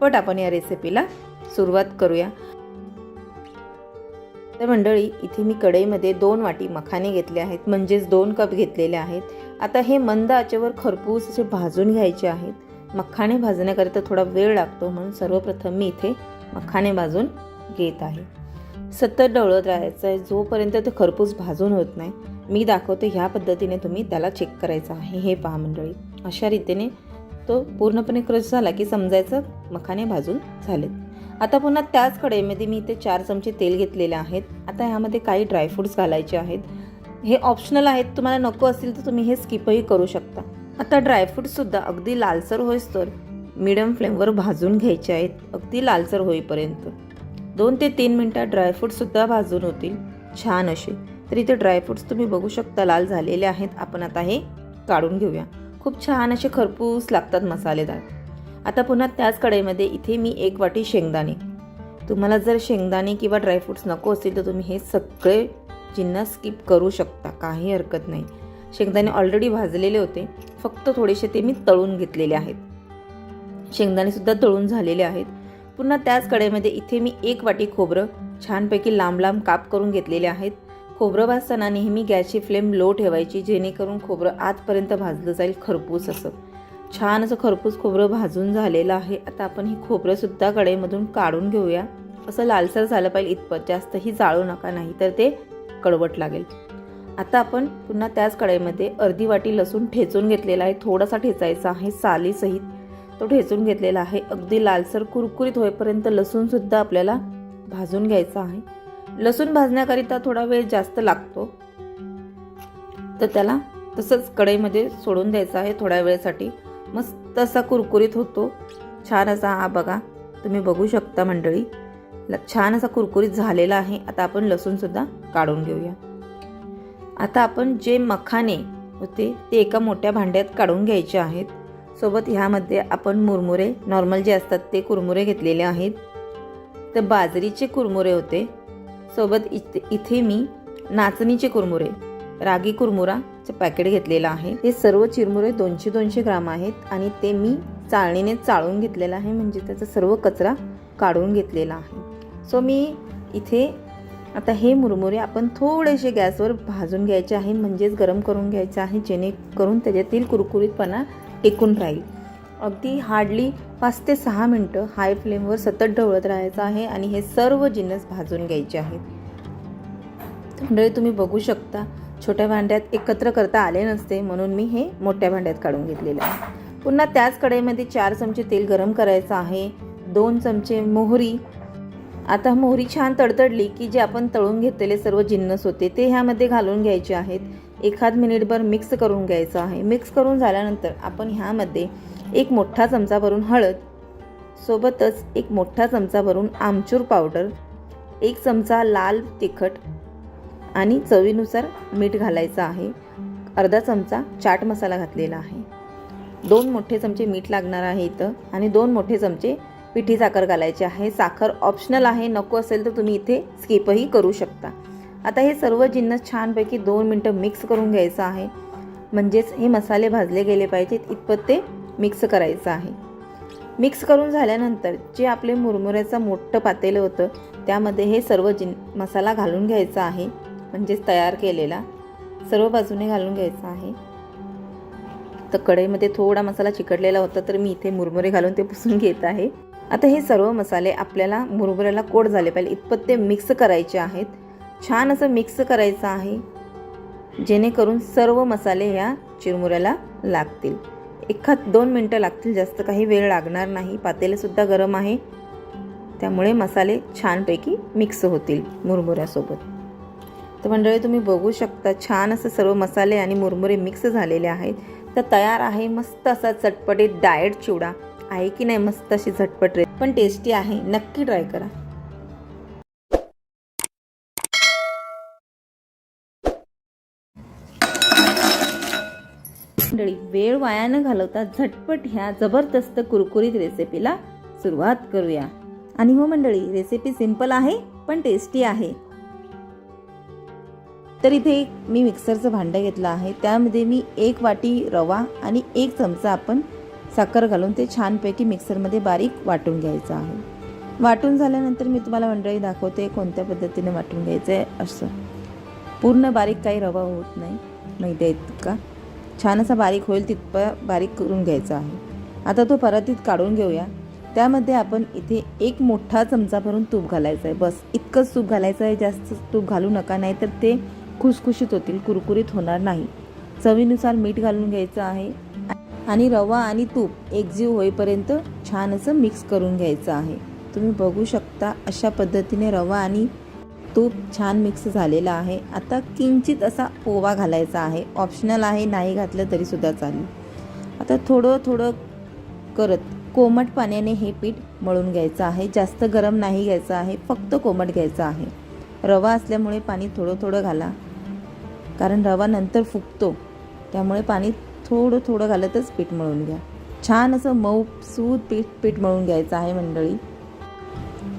झटपट आपण या रेसिपीला सुरुवात करूया. तर मंडळी इथे मी कढईमध्ये दोन वाटी मखाने घेतले आहेत म्हणजेच दोन कप घेतलेले आहेत. आता हे मंद आचेवर खरपूस असे भाजून घ्यायचे आहेत. मखाणे भाजण्याकरिता थोडा वेळ लागतो म्हणून सर्वप्रथम मी इथे मखाणे भाजून घेत आहे. सतत डवळत राहायचं आहे जोपर्यंत ते खरपूस भाजून होत नाही. मी दाखवते ह्या पद्धतीने तुम्ही त्याला चेक करायचं आहे. हे पहा मंडळी अशा रीतीने तो पूर्णपणे क्रश झाला की समजायचं मखाने भाजून झालेत. आता पुन्हा त्याच कडेमध्ये मी इथे चार चमचे तेल घेतलेले आहेत. आता ह्यामध्ये काही ड्रायफ्रूट्स घालायचे आहेत. हे ऑप्शनल आहेत तुम्हाला नको असतील तर तुम्ही हे स्किपही करू शकता. आता ड्रायफ्रूटसुद्धा अगदी लालसर होईस्तोवर मिडियम फ्लेमवर भाजून घ्यायचे आहेत अगदी लालसर होईपर्यंत. दोन ते तीन मिनटात ड्रायफ्रूटसुद्धा भाजून होतील. छान असे. तर इथे ड्रायफ्रूट्स तुम्ही बघू शकता लाल झालेले आहेत. आपण आता हे काढून घेऊया. खूप छान असे खरपूस लागतात मसालेदार. आता पुन्हा त्याच कढईमध्ये इथे मी एक वाटी शेंगदाणे. तुम्हाला जर शेंगदाणे किंवा ड्रायफ्रूट्स नको असतील तर तुम्ही हे सगळे जिन्नस स्किप करू शकता काही हरकत नाही. शेंगदाणे ऑलरेडी भाजलेले होते फक्त थोडेसे ते मी तळून घेतलेले आहेत. शेंगदाणेसुद्धा तळून झालेले आहेत. पुन्हा त्याच कढईमध्ये इथे मी एक वाटी खोबरं छानपैकी लांब लांब काप करून घेतलेले आहेत. खोबरं भाजताना नेहमी गॅसची फ्लेम लो ठेवायची जेणेकरून खोबरं आतपर्यंत भाजलं जाईल खरपूस असं. छान असं खरपूस खोबरं भाजून झालेलं आहे. आता आपण हे खोबरंसुद्धा कढईमधून काढून घेऊया. असं लालसर झालं पाहिजे इतपत जास्तही जाळू नका नाही तर ते कडवट लागेल. आता आपण पुन्हा त्याच कढईमध्ये अर्धी वाटी लसूण ठेचून घेतलेला आहे. थोडासा ठेचायचा आहे सालीसहित तो ठेचून घेतलेला आहे. अगदी लालसर कुरकुरीत होईपर्यंत लसूणसुद्धा आपल्याला भाजून घ्यायचा आहे. लसूण भाजण्याकरिता थोडा वेळ जास्त लागतो. तर त्याला तसंच कढईमध्ये सोडून द्यायचं आहे थोड्या वेळेसाठी. मस्त असा कुरकुरीत होतो. छान असा हा बघा. तुम्ही बघू शकता मंडळी. ल- छान असा कुरकुरीत झालेला आहे. आता आपण लसूणसुद्धा काढून घेऊया. आता आपण जे मखाने होते ते एका मोठ्या भांड्यात काढून घ्यायचे आहेत. सोबत ह्यामध्ये आपण मुरमुरे नॉर्मल जे असतात ते कुरमुरे घेतलेले आहेत. तर बाजरीचे कुरमुरे होते. सोबत इथे इथे मी नाचणीचे कुरमुरे रागी कुरमुराचं पॅकेट घेतलेलं आहे. हे सर्व चिरमुरे दोनशे दोनशे ग्राम आहेत आणि ते मी चाळणीने चाळून घेतलेलं आहे म्हणजे त्याचा सर्व कचरा काढून घेतलेला आहे. सो मी इथे आता हे मुरमुरे आपण थोडेसे गॅसवर भाजून घ्यायचे आहे म्हणजेच गरम करून घ्यायचं आहे जेणेकरून त्याच्यातील कुरकुरीतपणा टिकून राहील. अगदी हार्डली पाच ते सहा मिनटं हाय फ्लेमवर सतत ढवळत राहायचं आहे आणि हे सर्व जिन्नस भाजून घ्यायचे आहेत. मंडळी तुम्ही बघू शकता छोट्या भांड्यात एकत्र करता आले नसते म्हणून मी हे मोठ्या भांड्यात काढून घेतलेलं आहे. पुन्हा त्याच कढईमध्ये चार चमचे तेल गरम करायचं आहे दोन चमचे मोहरी. आता मोहरी छान तडतडली की जे आपण तळून घेतलेले सर्व जिन्नस होते ते ह्यामध्ये घालून घ्यायचे आहेत. एखाद मिनिटभर मिक्स करून घ्यायचं आहे. मिक्स करून झाल्यानंतर आपण ह्यामध्ये एक मोठा चमचा भरून हळद सोबतच एक मोठा चमचा भरून आमचूर पावडर एक चमचा लाल तिखट आणि चवीनुसार मीठ घालायचं आहे. अर्धा चमचा चाट मसाला घातलेला आहे. दोन मोठे चमचे मीठ लागणार आहे इथं आणि दोन मोठे चमचे पिठी साखर घालायची आहे. साखर ऑप्शनल आहे नको असेल तर तुम्ही इथे स्किपही करू शकता. आता हे सर्व जिन्नस छानपैकी दोन मिनटं मिक्स करून घ्यायचं आहे. म्हणजेच हे मसाले भाजले गेले पाहिजेत. इतपत ते मिक्स करायचं आहे. मिक्स करून झाल्यानंतर जे आपले मुरमुऱ्याचं मोठं पातेलं होतं त्यामध्ये हे सर्व जिन मसाला घालून घ्यायचा आहे म्हणजेच तयार केलेला सर्व बाजूने घालून घ्यायचा आहे. तर कढईमध्ये थोडा मसाला चिकटलेला होता तर मी इथे मुरमुरे घालून ते पुसून घेत आहे. आता हे सर्व मसाले आपल्याला मुरमुऱ्याला कोड झाले पाहिजे इतपत ते मिक्स करायचे आहेत. छान असं मिक्स करायचं आहे जेणेकरून सर्व मसाले ह्या चिरमुऱ्याला लागतील. एखाद दोन मिनटं लागतील जास्त काही वेळ लागणार नाही. पातेलेसुद्धा गरम आहे. त्यामुळे मसाले छानपैकी मिक्स होतील मुरमुऱ्यासोबत. तर मंडळी तुम्ही बघू शकता छान असं सर्व मसाले आणि मुरमुरे मिक्स झालेले आहेत. तर तयार आहे मस्त असा चटपटीत डाएट चिवडा. आहे की नाही मस्त अशी झटपट रे पण टेस्टी आहे. नक्की ट्राय करा. मंडळी वेळ वाया न घालवता झटपट ह्या जबरदस्त कुरकुरीत रेसिपीला सुरुवात करूया. आणि हो मंडळी रेसिपी सिंपल आहे पण टेस्टी आहे. तर इथे मी मिक्सरचं भांडं घेतलं आहे. त्यामध्ये मी एक वाटी रवा आणि एक चमचा आपण साखर घालून ते छानपैकी मिक्सरमध्ये बारीक वाटून घ्यायचं आहे. वाटून झाल्यानंतर मी तुम्हाला मंडळी दाखवते कोणत्या पद्धतीने वाटून घ्यायचं आहे असं. पूर्ण बारीक काही रवा होत नाही. मैद्या इतका. छान असा बारीक होईल तितपं बारीक करून घ्यायचा आहे. आता तो परातीत काढून घेऊया. त्यामध्ये आपण इथे एक मोठा चमचा भरून तूप घालायचं आहे. बस इतकंच तूप घालायचं आहे. जास्त तूप घालू नका नाही तर ते खुसखुशीत होतील कुरकुरीत होणार नाही. चवीनुसार मीठ घालून घ्यायचं आहे. आणि रवा आणि तूप एकजीव होईपर्यंत छान असं मिक्स करून घ्यायचं आहे. तुम्ही बघू शकता अशा पद्धतीने रवा आणि तूप छान मिक्स झालेला आहे. आता किंचित असा ओवा घालायचा आहे. ऑप्शनल आहे नाही घातलं तरीसुद्धा चालेल. आता थोडं थोडं करत कोमट पाण्याने हे पीठ मळून घ्यायचं आहे. जास्त गरम नाही घ्यायचं आहे फक्त कोमट घ्यायचं आहे. रवा असल्यामुळे पाणी थोडं थोडं घाला. कारण रवा नंतर फुगतो. त्यामुळे पाणी थोडं थोडं घालतच पीठ मळून घ्या. छान असं मऊ सूद पीठ पीठ मळून घ्यायचं आहे मंडळी.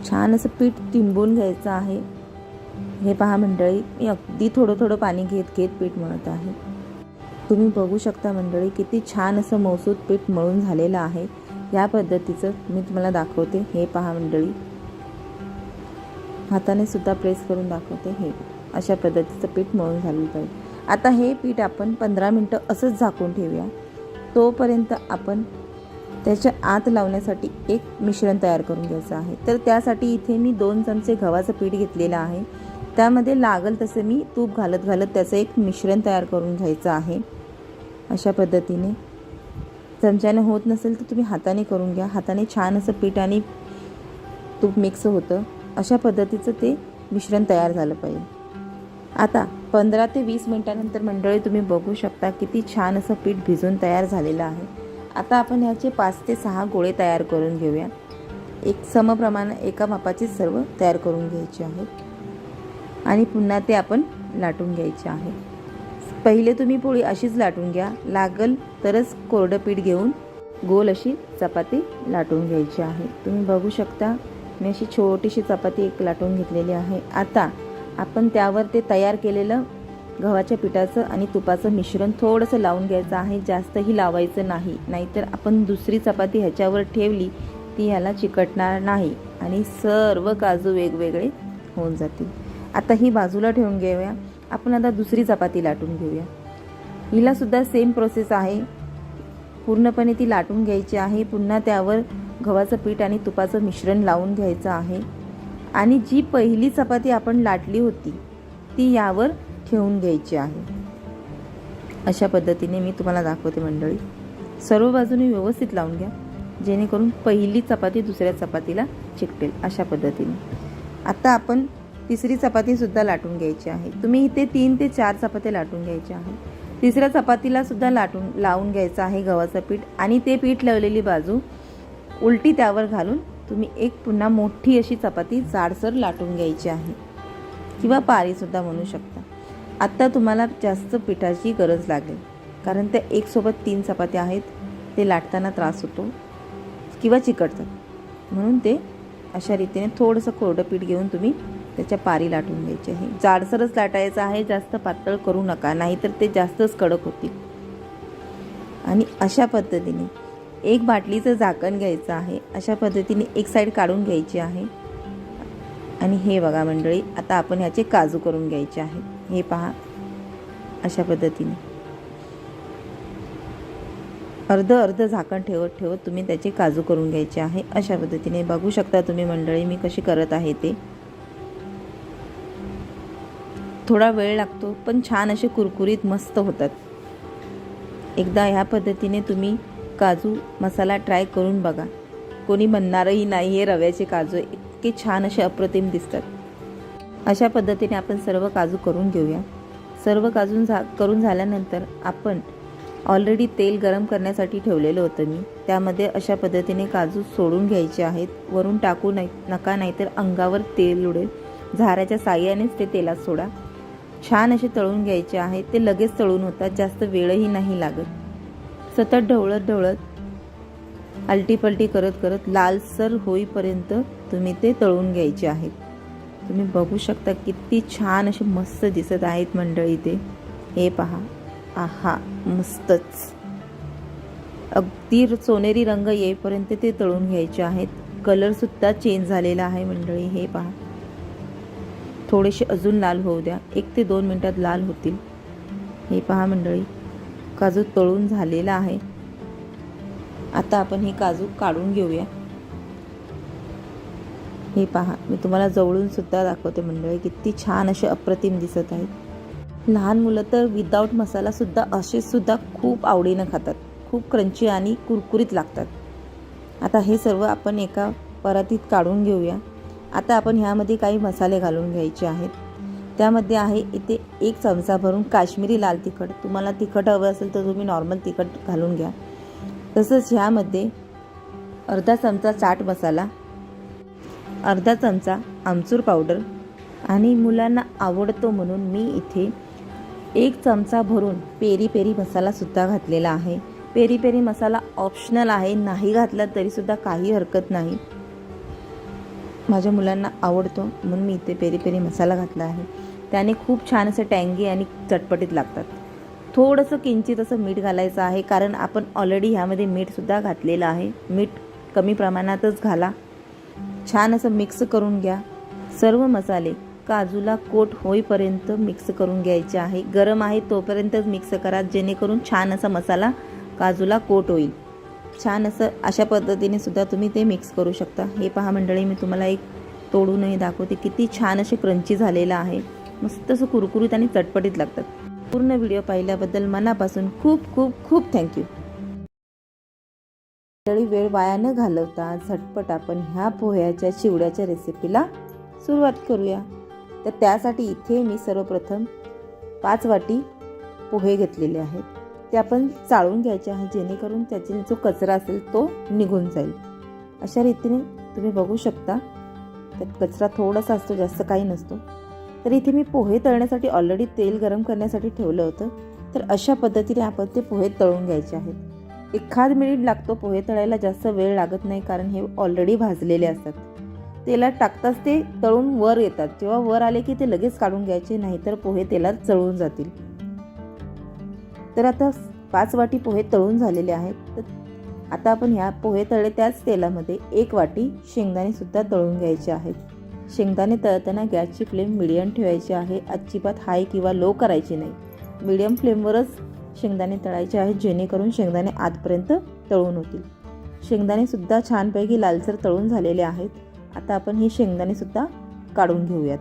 छान असं पीठ टिंबून घ्यायचं आहे. हे पहा मंडळी मी अगदी थोडं थोडं पाणी घेत घेत पीठ मळत आहे. तुम्ही बघू शकता मंडळी किती छान असं मौसूद पीठ मळून झालेलं आहे. या पद्धतीचं मी तुम्हाला दाखवते. हे पहा मंडळी. हाताने सुद्धा प्रेस करून दाखवते हे. अशा पद्धतीचं पीठ मळून झालं पाहिजे आता हे पीठ आपण पंधरा मिनटं असंच झाकून ठेवूया. तोपर्यंत आपण त्याच्या आत लावण्यासाठी एक मिश्रण तयार करून घ्यायचं आहे. तर त्यासाठी इथे मी दोन चमचे गव्हाचं पीठ घेतलेलं आहे. त्यामध्ये लागल तसे मी तूप घालत घालत त्याचं एक मिश्रण तयार करून घ्यायचं आहे. अशा पद्धतीने. चमच्याने होत नसेल तर तुम्ही हाताने करून घ्या. हाताने छान असं पीठ आणि तूप मिक्स होतं. अशा पद्धतीचं ते मिश्रण तयार झालं पाहिजे. आता पंधरा ते वीस मिनटानंतर मंडळी तुम्ही बघू शकता किती छान असं पीठ भिजून तयार झालेलं आहे. आता आपण ह्याचे पाच ते सहा गोळे तयार करून घेऊया. एक समप्रमाण एका मापाचे सर्व तयार करून घ्यायचे आहेत. आणि पुन्हा ते आपण लाटून घ्यायचे आहे. पहिले तुम्ही पोळी अशीच लाटून घ्या. लागल तरच कोरडं पीठ घेऊन गोल अशी चपाती लाटून घ्यायची आहे. तुम्ही बघू शकता मी अशी छोटीशी चपाती एक लाटून घेतलेली आहे. आता आपण त्यावर ते तयार केलेलं गव्हाच्या पिठाचं आणि तुपाचं मिश्रण थोडंसं लावून घ्यायचं आहे. जास्तही लावायचं नाही. नाहीतर आपण दुसरी चपाती ह्याच्यावर ठेवली ती ह्याला चिकटणार नाही आणि सर्व काजू वेगवेगळे होऊन जातील. आता ही बाजूला ठेवून घेऊया. आपण आता दुसरी चपाती लाटून घेऊया. हिला सुद्धा सेम प्रोसेस आहे. पूर्णपणे ती लाटून घ्यायची आहे. पुन्हा त्यावर गव्हाचं पीठ आणि तुपाचं मिश्रण लावून घ्यायचं आहे. आणि जी पहिली चपाती आपण लाटली होती ती यावर ठेवून घ्यायची आहे. अशा पद्धतीने मी तुम्हाला दाखवते मंडळी. सर्व बाजूने व्यवस्थित लावून घ्या. जेणेकरून पहिली चपाती दुसऱ्या चपातीला चिकटेल अशा पद्धतीने. आता आपण तिसरी चपातीसुद्धा लाटून घ्यायची आहे. तुम्ही इथे तीन ते चार चपात्या लाटून घ्यायच्या आहे तिसऱ्या चपातीला सुद्धा लाटून लावून घ्यायचं आहे गव्हाचं पीठ आणि ते पीठ लावलेली बाजू उलटी त्यावर घालून तुम्ही एक पुन्हा मोठी अशी चपाती जाडसर लाटून घ्यायची आहे. किंवा पारीसुद्धा म्हणू शकता. आत्ता तुम्हाला जास्त पिठाची गरज लागेल. कारण त्या एकसोबत तीन चपात्या आहेत. ते लाटताना त्रास होतो. किंवा चिकटतात. म्हणून ते अशा रीतीने थोडंसं कोरडं पीठ घेऊन तुम्ही त्याच्या पारी लाटून घ्यायची आहे. जाडसरच लाटायचं आहे जास्त पातळ करू नका नाहीतर ते जास्तच कडक होतील. आणि अशा पद्धतीने एक बाटलीचं झाकण घ्यायचं आहे. अशा पद्धतीने एक साईड काढून घ्यायची आहे. आणि हे बघा मंडळी आता आपण ह्याचे काजू करून घ्यायचे आहे हे पहा अशा पद्धतीने. अर्ध अर्ध झाकण ठेवत ठेवत तुम्ही त्याचे काजू करून घ्यायचे आहे. अशा पद्धतीने बघू शकता तुम्ही मंडळी मी कशी करत आहे ते. थोडा वेळ लागतो पण छान असे कुरकुरीत मस्त होतात. एकदा ह्या पद्धतीने तुम्ही काजू मसाला ट्राय करून बघा. कोणी म्हणणारही नाही हे रव्याचे काजू इतके छान असे अप्रतिम दिसतात. अशा पद्धतीने आपण सर्व काजू करून घेऊया. सर्व काजून झा करून झाल्यानंतर आपण ऑलरेडी तेल गरम करण्यासाठी ठेवलेलं होतं मी. त्यामध्ये अशा पद्धतीने काजू सोडून घ्यायचे आहेत. वरून टाकू नाही नका नाहीतर अंगावर तेल उडेल. झाऱ्याच्या साह्यानेच ते तेलात सोडा. छान असे तळून घ्यायचे आहेत. ते लगेच तळून होतात. जास्त वेळही नाही लागत. सतत ढवळत ढवळत आलटीपलटी करत करत लालसर होईपर्यंत तुम्ही ते तळून घ्यायचे आहेत. तुम्ही बघू शकता किती छान असे मस्त दिसत आहेत मंडळी ते. हे पहा. आहा मस्तच. अगदी सोनेरी रंग येईपर्यंत ते तळून घ्यायचे आहेत. कलरसुद्धा चेंज झालेला आहे मंडळी. हे पहा. थोडेसे अजून लाल होऊ द्या. एक ते दोन मिनटात लाल होतील. हे पहा मंडळी काजू तळून झालेला आहे. आता आपण हे काजू काढून घेऊया. हे पहा मी तुम्हाला जवळून सुद्धा दाखवते मंडळी किती छान असे अप्रतिम दिसत आहेत. लहान मुलं तर विदाऊट मसालासुद्धा असे सुद्धा खूप आवडीनं खातात. खूप क्रंची आणि कुरकुरीत लागतात. आता हे सर्व आपण एका परातीत काढून घेऊया. आता आपण ह्यामध्ये काही मसाले घालून घ्यायचे आहेत. त्यामध्ये आहे इथे एक चमचा भरून काश्मीरी लाल तिखट. तुम्हाला तिखट हवं असेल तर तुम्ही नॉर्मल तिखट घालून घ्या. तसंच ह्यामध्ये अर्धा चमचा चाट मसाला अर्धा चमचा आमचूर पावडर आणि मुलांना आवडतो म्हणून मी इथे एक चमचा भरून पेरी पेरी मसालासुद्धा घातलेला आहे. पेरी पेरी मसाला ऑप्शनल आहे. नाही घातला तरीसुद्धा काही हरकत नाही. माझ्या मुलांना आवडतो म्हणून मी इथे पेरी पेरी मसाला घातला आहे. त्याने खूप छान असं टँगी आणि चटपटीत लागतात. थोडंसं किंचित असं मीठ घालायचं आहे कारण आपण ऑलरेडी ह्यामध्ये मीठसुद्धा घातलेलं आहे. मीठ कमी प्रमाणातच घाला. छान असं मिक्स करून घ्या. सर्व मसाले काजूला कोट होईपर्यंत मिक्स करून घ्यायचे आहे. गरम आहे तोपर्यंतच मिक्स करा जेणेकरून छान असा मसाला काजूला कोट होईल. छान असं अशा पद्धतीने सुद्धा तुम्ही ते मिक्स करू शकता. हे पहा मंडळी मी तुम्हाला एक तोडूनही दाखवते. किती छान असे क्रंची झालेलं आहे. मस्त असं कुरकुरीत आणि चटपटीत लागतात. पूर्ण व्हिडिओ पाहिल्याबद्दल मनापासून खूप खूप खूप थँक्यू मंडळी वेळ वाया न घालवता झटपट आपण ह्या पोह्याच्या चिवड्याच्या रेसिपीला सुरुवात करूया. तर त्यासाठी इथे मी सर्वप्रथम पाच वाटी पोहे घेतलेले आहेत. ते आपण चाळून घ्यायचे आहे जेणेकरून त्याचे जो कचरा असेल तो निघून जाईल. अशा रीतीने तुम्ही बघू शकता. त्यात कचरा थोडासा असतो जास्त काही नसतो. तर इथे मी पोहे तळण्यासाठी ऑलरेडी तेल गरम करण्यासाठी ठेवलं होतं. तर अशा पद्धतीने आपण ते पोहे तळून घ्यायचे आहेत. एखाद मिनिट लागतो पोहे तळायला जास्त वेळ लागत नाही कारण हे ऑलरेडी भाजलेले असतात. तेलात टाकताच ते तळून वर येतात. जेव्हा वर आले की ते लगेच काढून घ्यायचे नाहीतर पोहे तेलात चळून जातील. तर आता पाच वाटी पोहे तळून झालेले आहेत. तर आता आपण ह्या पोहे तळले त्याच तेलामध्ये एक वाटी शेंगदाणेसुद्धा तळून घ्यायचे आहेत. शेंगदाणे तळताना गॅसची फ्लेम मिडियम ठेवायची आहे. अजिबात हाय किंवा लो करायची नाही. मिडियम फ्लेमवरच शेंगदाणे तळायचे आहेत जेणेकरून शेंगदाणे आतपर्यंत तळून होतील. शेंगदाणे सुद्धा छानपैकी लालसर तळून झालेले आहेत. आता आपण हे शेंगदाणेसुद्धा काढून घेऊयात.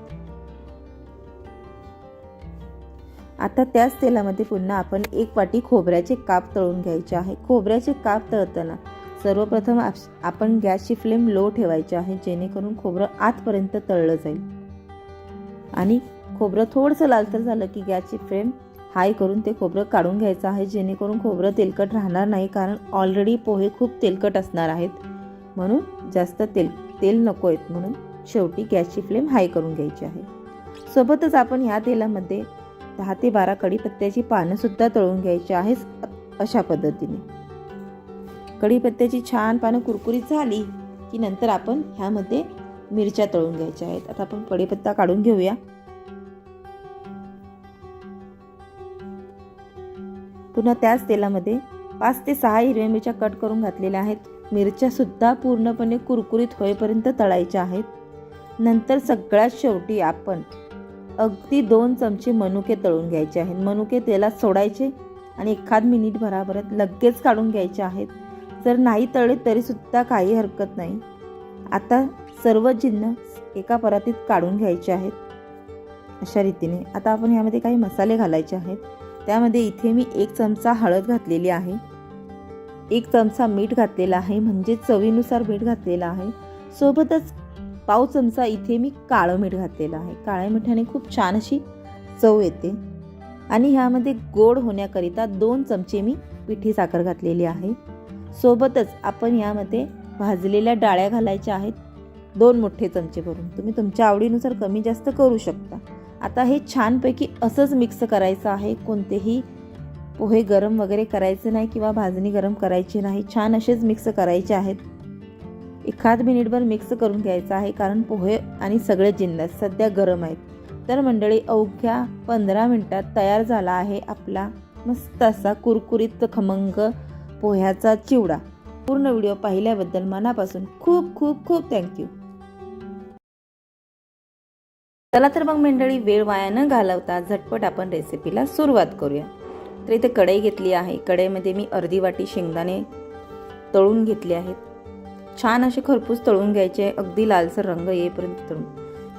आता त्याच तेलामध्ये पुन्हा आपण एक वाटी खोबऱ्याचे काप तळून घ्यायचे आहे. खोबऱ्याचे काप तळताना सर्वप्रथम आप- आपण गॅसची फ्लेम लो ठेवायची आहे जेणेकरून खोबरं आतपर्यंत तळलं जाईल. आणि खोबरं थोडंसं लालसर झालं की गॅसची फ्लेम हाय करून ते खोबरं काढून घ्यायचं आहे जेणेकरून खोबरं तेलकट राहणार नाही कारण ऑलरेडी पोहे खूप तेलकट असणार आहेत. म्हणून जास्त तेल तेल नको आहेत म्हणून शेवटी गॅसची फ्लेम हाय करून घ्यायची आहे. सोबतच आपण ह्या तेलामध्ये दहा ते बारा कढीपत्त्याची पानंसुद्धा तळून घ्यायची आहेस अशा पद्धतीने. कढीपत्त्याची छान पानं कुरकुरीत झाली की नंतर आपण ह्यामध्ये मिरच्या तळून घ्यायच्या आहेत. आता आपण कढीपत्ता काढून घेऊया. पुन्हा त्याच तेलामध्ये पाच ते सहा हिरव्या मिरच्या कट करून घातलेल्या आहेत. मिरच्या सुद्धा पूर्णपणे कुरकुरीत होईपर्यंत तळायच्या आहेत. नंतर सगळ्यात शेवटी आपण अगदी दोन चमचे मनुके तळून घ्यायचे आहेत. मनुके तेलात सोडायचे आणि एखाद मिनिट भराभरात लगेच काढून घ्यायचे आहेत. जर नाही तळले तरीसुद्धा काही हरकत नाही. आता सर्व जिन्नस एका परातीत काढून घ्यायचे आहेत. अशा रीतीने आता आपण यामध्ये काही मसाले घालायचे आहेत. त्यामध्ये इथे मी एक चमचा हळद घातलेली आहे. एक चमचा मीठ घातलेला आहे. म्हणजे चवीनुसार मीठ घातलेला आहे. सोबतच पाव चमचा इथे मी काळं मीठ घातलेलं आहे. काळ्या मिठाने खूप छान अशी चव येते. आणि ह्यामध्ये गोड होण्याकरिता दोन चमचे मी पिठी साखर घातलेली आहे. सोबतच आपण यामध्ये भाजलेल्या डाळ्या घालायच्या आहेत. दोन मोठे चमचे भरून. तुम्ही तुमच्या आवडीनुसार कमी जास्त करू शकता. आता हे छानपैकी असंच मिक्स करायचं आहे. कोणतेही पोहे गरम वगैरे करायचे नाही किंवा भाजणी गरम करायची नाही. छान असेच मिक्स करायचे आहेत. एखाद मिनिटभर मिक्स करून घ्यायचं आहे कारण पोहे आणि सगळे जिन्नस सध्या गरम आहेत. तर मंडळी अवघ्या पंधरा मिनटात तयार झाला आहे आपला मस्त असा कुरकुरीत खमंग पोह्याचा चिवडा. पूर्ण व्हिडिओ पाहिल्याबद्दल मनापासून खूप खूप खूप थँक्यू चला तर मग मंडळी वेळ वाया न घालवता झटपट आपण रेसिपीला सुरुवात करूया. तर इथे कढई घेतली आहे. कढईमध्ये मी अर्धी वाटी शेंगदाणे तळून घेतले आहेत. छान असे खरपूस तळून घ्यायचे अगदी लालसर रंग येईपर्यंत तळून.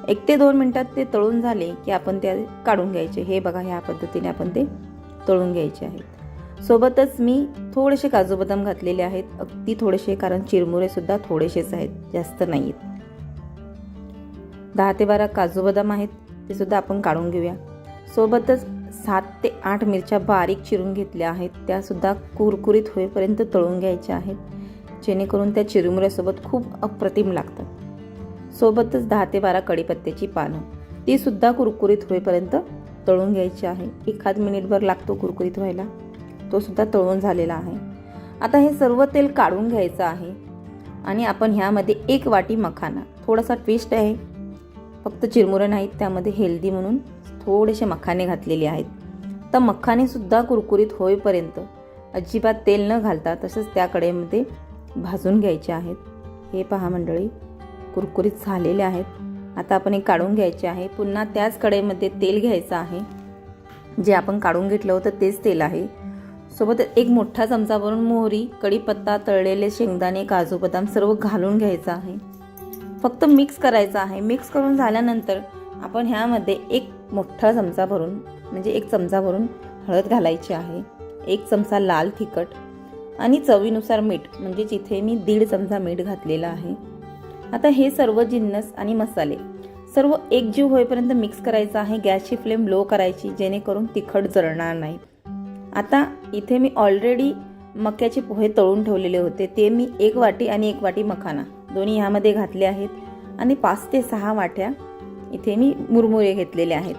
एक ते दोन मिनटात ते तळून झाले की आपण त्या काढून घ्यायचे. हे बघा ह्या पद्धतीने आपण ते तळून घ्यायचे आहेत. सोबतच मी थोडेसे काजू बदाम घातलेले आहेत. अगदी थोडेसे कारण चिरमुरेसुद्धा थोडेसेच आहेत जास्त नाही आहेत दहा ते बारा काजू बदाम आहेत ते सुद्धा आपण काढून घेऊया. सोबतच सात ते आठ मिरच्या बारीक चिरून घेतल्या आहेत. त्यासुद्धा कुरकुरीत होईपर्यंत तळून घ्यायच्या आहेत. जेणेकरून त्या चिरमुऱ्यासोबत खूप अप्रतिम लागतात सोबतच दहा ते बारा कडीपत्त्याची पानं ती सुद्धा कुरकुरीत होईपर्यंत तळून घ्यायची आहे. एखाद मिनिटभर लागतो कुरकुरीत व्हायला. तो सुद्धा तळून झालेला आहे. आता हे सर्व तेल काढून घ्यायचं आहे आणि आपण ह्यामध्ये एक वाटी मखाना. थोडासा ट्विस्ट आहे. फक्त चिरमुरे नाहीत त्यामध्ये हेल्दी म्हणून थोडेसे मखाने घातलेले आहेत. तर मखानेसुद्धा कुरकुरीत होईपर्यंत अजिबात तेल न घालता तसंच त्या कडेमध्ये भाजून घ्यायचे आहेत. हे पहा मंडळी कुरकुरीत झालेले आहेत. आता आपण हे काढून घ्यायचे आहे. पुन्हा त्याच कढईमध्ये तेल घ्यायचं आहे. जे आपण काढून घेतलं होतं तेच तेल आहे. सोबत एक मोठा चमचा भरून मोहरी कढीपत्ता तळलेले शेंगदाणे काजू बदाम सर्व घालून घ्यायचं आहे. फक्त मिक्स करायचं आहे. मिक्स करून झाल्यानंतर आपण ह्यामध्ये एक मोठा चमचा भरून म्हणजे एक चमचा भरून हळद घालायची आहे. एक चमचा लाल तिखट आणि चवीनुसार मीठ म्हणजेच इथे मी दीड चमचा मीठ घातलेला आहे. आता हे सर्व जिन्नस आणि मसाले सर्व एकजीव होईपर्यंत मिक्स करायचं आहे. गॅसची फ्लेम लो करायची जेणेकरून तिखट जळणार नाही. आता इथे मी ऑलरेडी मक्याचे पोहे तळून ठेवलेले होते. ते मी एक वाटी आणि एक वाटी मखाना दोन्ही ह्यामध्ये घातले आहेत. आणि पाच ते सहा वाट्या इथे मी मुरमुरे घेतलेले आहेत.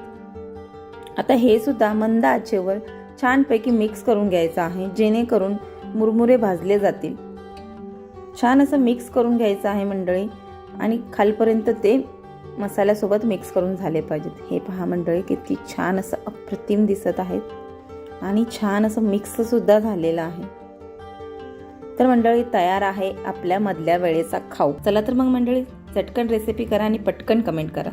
आता हे सुद्धा मंद आचेवर छानपैकी मिक्स करून घ्यायचं आहे जेणेकरून मुरमुरे भाजले जातील. छान असं मिक्स करून घ्यायचं आहे मंडळी. आणि खालपर्यंत ते मसाल्यासोबत मिक्स करून झाले पाहिजेत. हे पहा मंडळी किती छान असं अप्रतिम दिसत आहेत. आणि छान असं मिक्ससुद्धा झालेलं आहे. तर मंडळी तयार आहे आपल्या मधल्या वेळेचा खाऊ. चला तर मग मंडळी चटकन रेसिपी करा आणि पटकन कमेंट करा.